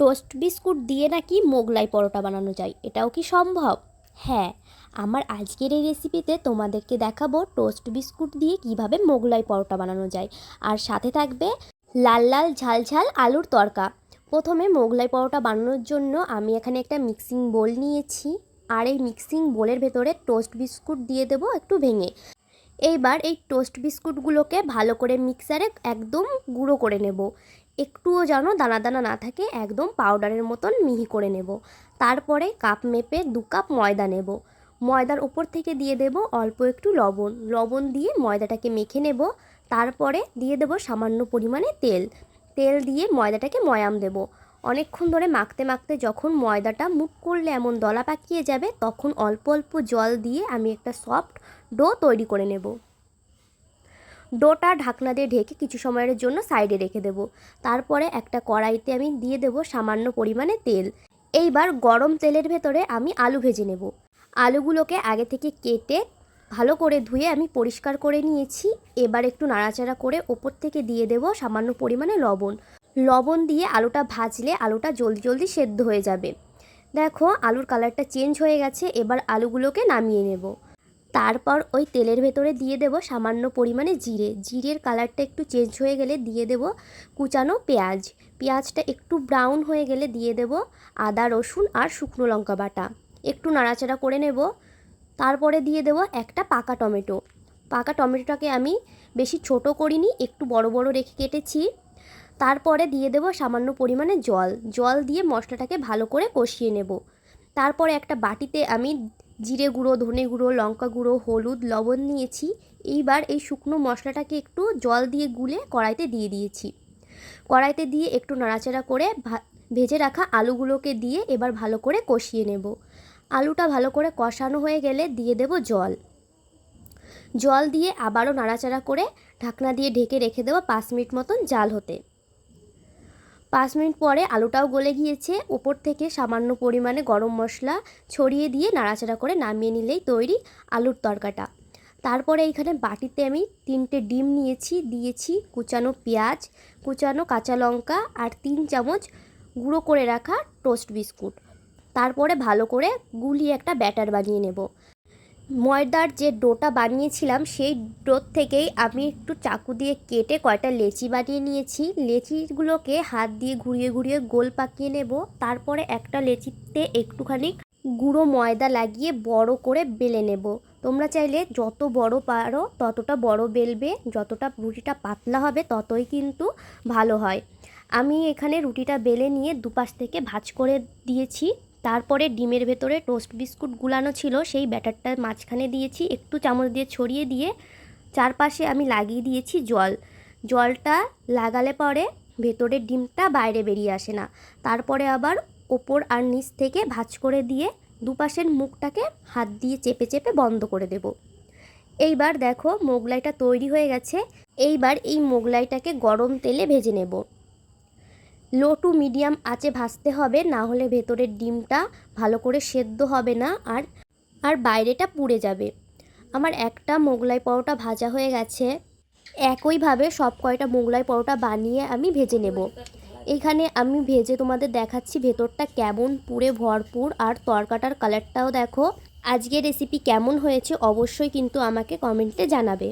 Toast biscuit দিয়ে নাকি মোগলাই পরোটা বানানো যায়? এটাও কি সম্ভব? হ্যাঁ আমার আজকের এই রেসিপিতে তোমাদেরকে দেখাবো টোস্ট বিস্কুট দিয়ে কীভাবে মোগলাই পরোটা বানানো যায়। আর সাথে থাকবে লাল লাল ঝাল ঝাল আলুর তরকা। প্রথমে মোগলাই পরোটা বানানোর জন্য আমি এখানে একটা মিক্সিং বোল নিয়েছি। আর এই মিক্সিং বোলের ভেতরে টোস্ট বিস্কুট দিয়ে দেবো একটু ভেঙে। এইবার এই টোস্ট বিস্কুটগুলোকে ভালো করে মিক্সারে একদম গুঁড়ো করে নেব। একটুও যেন দানা দানা না থাকে, একদম পাউডারের মতন মিহি করে নেব। তারপরে কাপ মেপে দু কাপ ময়দা নেব। ময়দার উপর থেকে দিয়ে দেব অল্প একটু লবণ। লবণ দিয়ে ময়দাটাকে মেখে নেব। তারপরে দিয়ে দেব সামান্য পরিমাণে তেল। তেল দিয়ে ময়দাটাকে ময়াম দেব। অনেকক্ষণ ধরে মাখতে মাখতে যখন ময়দাটা মুখ করলে এমন দলা পাকিয়ে যাবে, তখন অল্প অল্প জল দিয়ে আমি একটা সফট ডো তৈরি করে নেব। ডোটা ঢাকনা দিয়ে ঢেকে কিছু সময়ের জন্য সাইডে রেখে দেব। তারপরে একটা কড়াইতে আমি দিয়ে দেব সামান্য পরিমাণে তেল। এইবার গরম তেলের ভেতরে আমি আলু ভেজে নেব। আলুগুলোকে আগে থেকে কেটে ভালো করে ধুয়ে আমি পরিষ্কার করে নিয়েছি। এবার একটু নাড়াচাড়া করে ওপর থেকে দিয়ে দেব সামান্য পরিমাণে লবণ। লবণ দিয়ে আলুটা ভাজলে আলুটা জলদি জলদি সেদ্ধ হয়ে যাবে। দেখো, আলুর কালারটা চেঞ্জ হয়ে গেছে। এবার আলুগুলোকে নামিয়ে নেব। তারপর ওই তেলের ভেতরে দিয়ে দেব সামান্য পরিমাণে জিরে। জিরের কালারটা একটু চেঞ্জ হয়ে গেলে দিয়ে দেব কুচানো পেঁয়াজ। পেঁয়াজটা একটু ব্রাউন হয়ে গেলে দিয়ে দেব আদা, রসুন আর শুকনো লঙ্কা বাটা। একটু নাড়াচাড়া করে নেব। তারপরে দিয়ে দেব একটা পাকা টমেটো। পাকা টমেটোটাকে আমি বেশি ছোট করিনি, একটু বড় বড় রেখে কেটেছি। তারপরে দিয়ে দেব সামান্য পরিমাণে জল। জল দিয়ে মশলাটাকে ভালো করে কষিয়ে নেব। তারপরে একটা বাটিতে আমি জিরে গুঁড়ো, ধনে গুঁড়ো, লঙ্কা গুঁড়ো, হলুদ, লবণ নিয়েছি। এইবার এই শুকনো মশলাটাকে একটু জল দিয়ে গুলে কড়াইতে দিয়ে দিয়েছি। কড়াইতে দিয়ে একটু নাড়াচাড়া করে ভেজে রাখা আলুগুলোকে দিয়ে এবার ভালো করে কষিয়ে নেব। আলুটা ভালো করে কষানো হয়ে গেলে দিয়ে দেব জল। জল দিয়ে আবারও নাড়াচাড়া করে ঢাকনা দিয়ে ঢেকে রেখে দেবো পাঁচ মিনিট মতন জাল হতে। পাঁচ মিনিট পরে আলুটাও গলে গিয়েছে। ওপর থেকে সামান্য পরিমাণে গরম মশলা ছড়িয়ে দিয়ে নাড়াচাড়া করে নামিয়ে নিলেই তৈরি আলুর তরকাটা। তারপরে এইখানে বাটিতে আমি তিনটে ডিম নিয়েছি, দিয়েছি কুচানো পেঁয়াজ, কুচানো কাঁচা লঙ্কা আর তিন চামচ গুঁড়ো করে রাখা টোস্ট বিস্কুট। তারপরে ভালো করে গুলিয়ে একটা ব্যাটার বানিয়ে নেব। ময়দার যে ডোটা বানিয়েছিলাম, সেই ডোর থেকেই আমি একটু চাকু দিয়ে কেটে কয়টা লেচি বানিয়ে নিয়েছি। লেচিগুলোকে হাত দিয়ে ঘুরিয়ে ঘুরিয়ে গোল পাকিয়ে নেব। তারপরে একটা লেচিতে একটুখানি গুঁড়ো ময়দা লাগিয়ে বড় করে বেলে নেব। তোমরা চাইলে যত বড় পারো, ততটা বড় বেলবে। যতটা রুটিটা পাতলা হবে, ততই কিন্তু ভালো হয়। আমি এখানে রুটিটা বেলে নিয়ে দুপাশ থেকে ভাজ করে দিয়েছি। তারপরে ডিমের ভেতরে টোস্ট বিস্কুট গুলানো ছিল, সেই ব্যাটারটা মাঝখানে দিয়েছি, একটু চামচ দিয়ে ছড়িয়ে দিয়ে চারপাশে আমি লাগিয়ে দিয়েছি জল। জলটা লাগালে পরে ভেতরের ডিমটা বাইরে বেরিয়ে আসে না। তারপরে আবার ওপর আর নিচ থেকে ভাজ করে দিয়ে দুপাশের মুখটাকে হাত দিয়ে চেপে চেপে বন্ধ করে দেব। এইবার দেখো মোগলাইটা তৈরি হয়ে গেছে। এইবার এই মোগলাইটাকে গরম তেলে ভেজে নেব। লো টু মিডিয়াম আঁচে ভাজতে হবে, না হলে ভেতরের ডিমটা ভালো করে সেদ্ধ হবে না আর আর বাইরেটা পুড়ে যাবে। আমার একটা মোগলাই পরোটা ভাজা হয়ে গেছে। একইভাবে সব কয়টা মোগলাই পরোটা বানিয়ে আমি ভেজে নেব। এখানে আমি ভেজে তোমাদের দেখাচ্ছি ভেতরটা কেমন পুরে ভরপুর আর তরকাটার কালারটাও দেখো। আজকের রেসিপি কেমন হয়েছে অবশ্যই কিন্তু আমাকে কমেন্টে জানাবে।